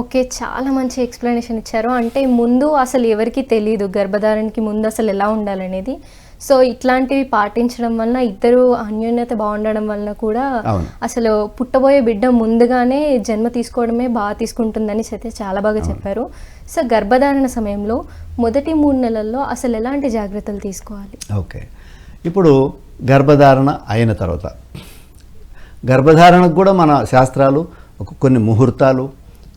Okay చాలా మంచి explanation ఇచ్చారు. అంటే ముందు అసలు ఎవరికి తెలియదు గర్భధారణకి ముందు అసలు ఎలా ఉండాలనేది. సో ఇట్లాంటివి పాటించడం వలన ఇద్దరు అన్యోన్యత బాగుండడం వలన కూడా. అసలు పుట్టబోయే బిడ్డ ముందుగానే జన్మ తీసుకోవడమే బాగా తీసుకుంటుందని అయితే చాలా బాగా చెప్పారు. సో గర్భధారణ సమయంలో మొదటి మూడు నెలల్లో అసలు ఎలాంటి జాగ్రత్తలు తీసుకోవాలి? ఓకే. ఇప్పుడు గర్భధారణ అయిన తర్వాత గర్భధారణకు కూడా మన శాస్త్రాలు ఒక కొన్ని ముహూర్తాలు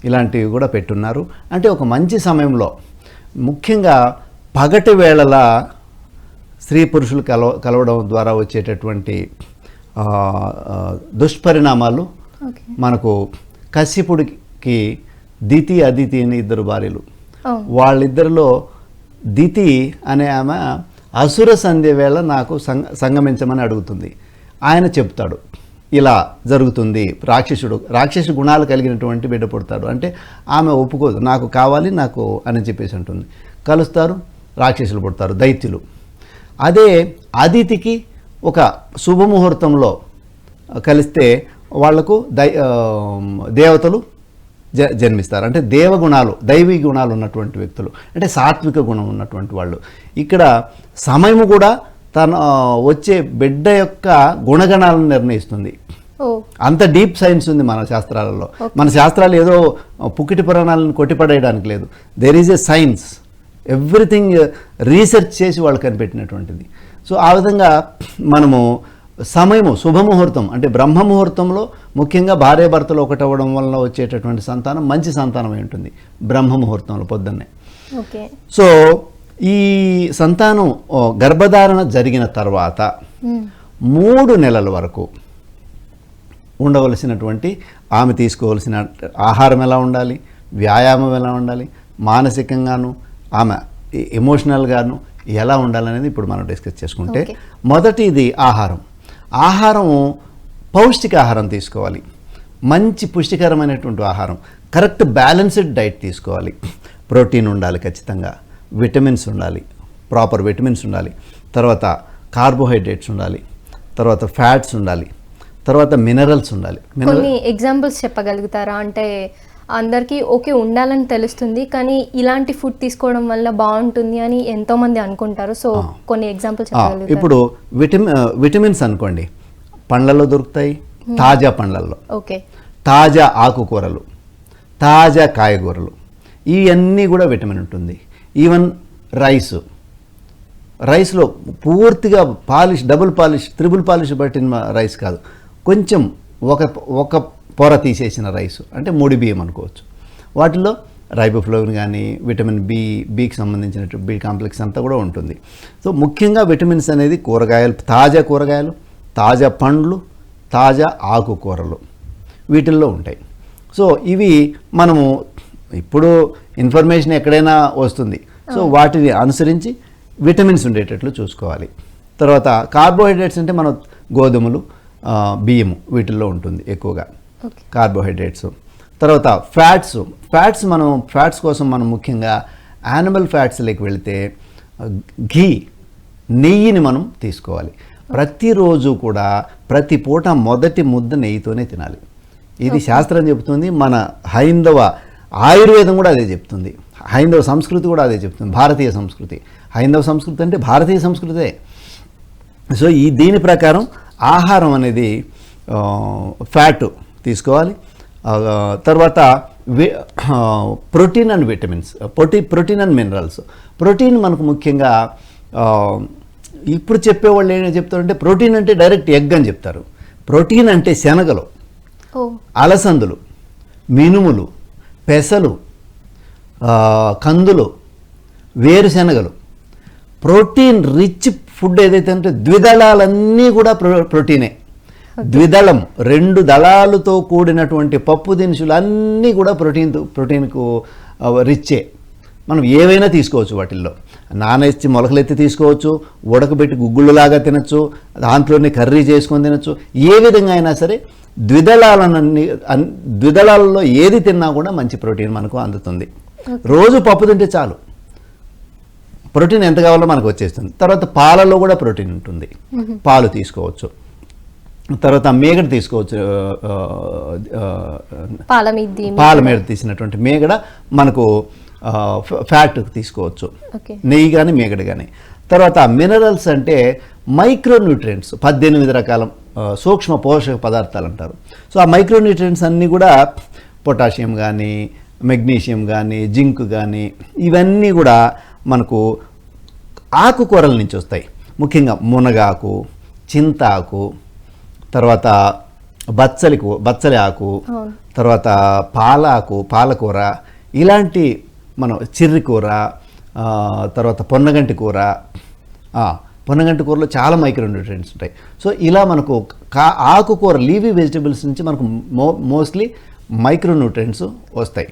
ఇలాంటివి కూడా పెట్టున్నారు. అంటే ఒక మంచి సమయంలో ముఖ్యంగా పగటి వేళల స్త్రీ పురుషులు కలవ కలవడం ద్వారా వచ్చేటటువంటి దుష్పరిణామాలు మనకు కశ్యపుడికి దితి అదితి అని ఇద్దరు భార్యలు. వాళ్ళిద్దరిలో దితి అనే ఆమె అసుర సంధ్య వేళ నాకు సంగ సంగమించమని అడుగుతుంది. ఆయన చెప్తాడు. ఇలా జరుగుతుంది. రాక్షసుడు రాక్షసు గుణాలు కలిగినటువంటి బిడ్డ పుడతాడు. అంటే ఆమె ఒప్పుకోదు. నాకు కావాలి నాకు అని చెప్పేసి ఉంటుంది కలుస్తారు రాక్షసులు పుడతారు దైత్యులు. అదే అదితికి ఒక శుభముహూర్తంలో కలిస్తే వాళ్ళకు దై దేవతలు జ జన్మిస్తారు. అంటే దేవగుణాలు దైవీ గుణాలు ఉన్నటువంటి వ్యక్తులు. అంటే సాత్విక గుణం ఉన్నటువంటి వాళ్ళు. ఇక్కడ సమయము కూడా తన వచ్చే బిడ్డ యొక్క గుణగణాలను నిర్ణయిస్తుంది. అంత డీప్ సైన్స్ ఉంది మన శాస్త్రాలలో. మన శాస్త్రాలు ఏదో పుక్కిటి పురాణాలను కొట్టిపడేయడానికి లేదు. There is a science everything research చేసి వాళ్ళు కనిపెట్టినటువంటిది. సో ఆ విధంగా మనము సమయము శుభముహూర్తం అంటే బ్రహ్మముహూర్తంలో ముఖ్యంగా భార్యాభర్తలు ఒకటవ్వడం వలన వచ్చేటటువంటి సంతానం మంచి సంతానమై ఉంటుంది. బ్రహ్మముహూర్తంలో పొద్దున్నే. ఓకే. సో ఈ సంతానం గర్భధారణ జరిగిన తర్వాత. మూడు నెలల వరకు ఉండవలసినటువంటి ఆమె తీసుకోవలసిన ఆహారం ఎలా ఉండాలి వ్యాయామం ఎలా ఉండాలి మానసికంగాను ఆమె ఎమోషనల్గాను ఎలా ఉండాలనేది ఇప్పుడు మనం డిస్కస్ చేసుకుంటే. మొదటిది ఆహారం. ఆహారం పౌష్టికాహారం తీసుకోవాలి. మంచి పుష్టికరమైనటువంటి ఆహారం. కరెక్ట్ బ్యాలెన్స్డ్ డైట్ తీసుకోవాలి. ప్రోటీన్ ఉండాలి ఖచ్చితంగా. విటమిన్స్ ఉండాలి. ప్రాపర్ విటమిన్స్ ఉండాలి. తర్వాత కార్బోహైడ్రేట్స్ ఉండాలి. తర్వాత ఫ్యాట్స్ ఉండాలి. తర్వాత మినరల్స్ ఉండాలి. కొన్ని ఎగ్జాంపుల్స్ చెప్పగలుగుతారా? అంటే అందరికీ ఓకే ఉండాలని తెలుస్తుంది కానీ ఇలాంటి ఫుడ్ తీసుకోవడం వల్ల బాగుంటుంది అని ఎంతో మంది అనుకుంటారు. సో కొన్ని ఎగ్జాంపుల్స్ ఇప్పుడు విటమి ఆ, విటమిన్స్ అనుకోండి. పండ్లలో దొరుకుతాయి తాజా పండ్లల్లో. ఓకే. తాజా ఆకుకూరలు తాజా కాయగూరలు ఇవన్నీ కూడా విటమిన్ ఉంటుంది. Even rice. రైస్లో పూర్తిగా polish double polish triple polish పట్టిన రైస్ కాదు. కొంచెం ఒక ఒక పొర తీసేసిన రైస్. అంటే మూడు బియ్యం అనుకోవచ్చు. వాటిలో రైబోఫ్లోవిన్ కానీ విటమిన్ బి బికి సంబంధించిన బి కాంప్లెక్స్ అంతా కూడా ఉంటుంది. సో ముఖ్యంగా విటమిన్స్ అనేది కూరగాయలు తాజా కూరగాయలు తాజా పండ్లు తాజా ఆకుకూరలు వీటిల్లో ఉంటాయి. సో ఇవి మనము ఇప్పుడు ఇన్ఫర్మేషన్ ఎక్కడైనా వస్తుంది. సో వాటిని అనుసరించి విటమిన్స్ ఉండేటట్లు చూసుకోవాలి. తర్వాత కార్బోహైడ్రేట్స్ అంటే మన గోధుమలు బియ్యము వీటిల్లో ఉంటుంది ఎక్కువగా. కార్బోహైడ్రేట్స్ తర్వాత ఫ్యాట్స్ ఫ్యాట్స్ మనం ఫ్యాట్స్ కోసం మనం ముఖ్యంగా యానిమల్ ఫ్యాట్స్లోకి వెళితే ఘీ నెయ్యిని మనం తీసుకోవాలి. ప్రతిరోజు కూడా ప్రతి పూట మొదటి ముద్ద నెయ్యితోనే తినాలి. ఇది శాస్త్రం చెబుతుంది మన హైందవ ఆయుర్వేదం కూడా అదే చెప్తుంది. హైందవ సంస్కృతి కూడా అదే చెప్తుంది. భారతీయ సంస్కృతి. హైందవ సంస్కృతి అంటే భారతీయ సంస్కృతే. సో ఈ దీని ప్రకారం ఆహారం అనేది ఫ్యాట్ తీసుకోవాలి. తర్వాత protein and vitamins protein protein and minerals. Protein మనకు ముఖ్యంగా ఇప్పుడు చెప్పేవాళ్ళు ఏం చెప్తారంటే ప్రోటీన్ అంటే డైరెక్ట్ ఎగ్ అని చెప్తారు. ప్రోటీన్ అంటే శనగలు అలసందులు మినుములు పెసలు కందులు వేరుశనగలు. ప్రోటీన్ రిచ్ ఫుడ్ ఏదైతే అంటే ద్విదళాలన్నీ కూడా ప్రో ప్రోటీనే. ద్విదళం రెండు దళాలతో కూడినటువంటి పప్పు దినుసులు అన్నీ కూడా ప్రోటీన్ ప్రోటీన్కు రిచ్చే. మనం ఏవైనా తీసుకోవచ్చు వాటిల్లో. నానేసి మొలకలెత్తి తీసుకోవచ్చు ఉడకబెట్టి గుగ్గుళ్ళలాగా తినచ్చు దాంట్లోనే కర్రీ చేసుకొని తినచ్చు ఏ విధంగా అయినా సరే ద్విదళాలన్నీ ద్విదళాలలో ఏది తిన్నా కూడా మంచి ప్రోటీన్ మనకు అందుతుంది. రోజు పప్పు తింటే చాలు. ప్రోటీన్ ఎంత కావాలో మనకు వచ్చేస్తుంది. తర్వాత పాలలో కూడా ప్రోటీన్ ఉంటుంది. పాలు తీసుకోవచ్చు. తర్వాత మేగడ తీసుకోవచ్చు పాల మీద తీసినటువంటి మేగడ మనకు ఫ్యాట్ తీసుకోవచ్చు. నెయ్యి కానీ మేగడ కానీ తర్వాత మినరల్స్ అంటే మైక్రో న్యూట్రియంట్స్ పద్దెనిమిది రకాల సూక్ష్మ పోషక పదార్థాలు అంటారు. సో ఆ మైక్రో న్యూట్రియంట్స్ అన్నీ కూడా పొటాషియం కానీ మెగ్నీషియం కానీ జింక్ కానీ ఇవన్నీ కూడా మనకు ఆకుకూరల నుంచి వస్తాయి. ముఖ్యంగా మునగాకు చింతాకు తర్వాత బచ్చలి బచ్చలి ఆకు. తర్వాత పాలాకు పాలకూర ఇలాంటి మనం చిర్రి కూర తర్వాత పొన్నగంటి కూర పొన్నగంటి కూరలో చాలా మైక్రో న్యూట్రియంట్స్ ఉంటాయి. సో ఇలా మనకు కా ఆకుకూర లీవీ వెజిటబుల్స్ నుంచి మనకు మో మోస్ట్లీ మైక్రో న్యూట్రియంట్స్ వస్తాయి.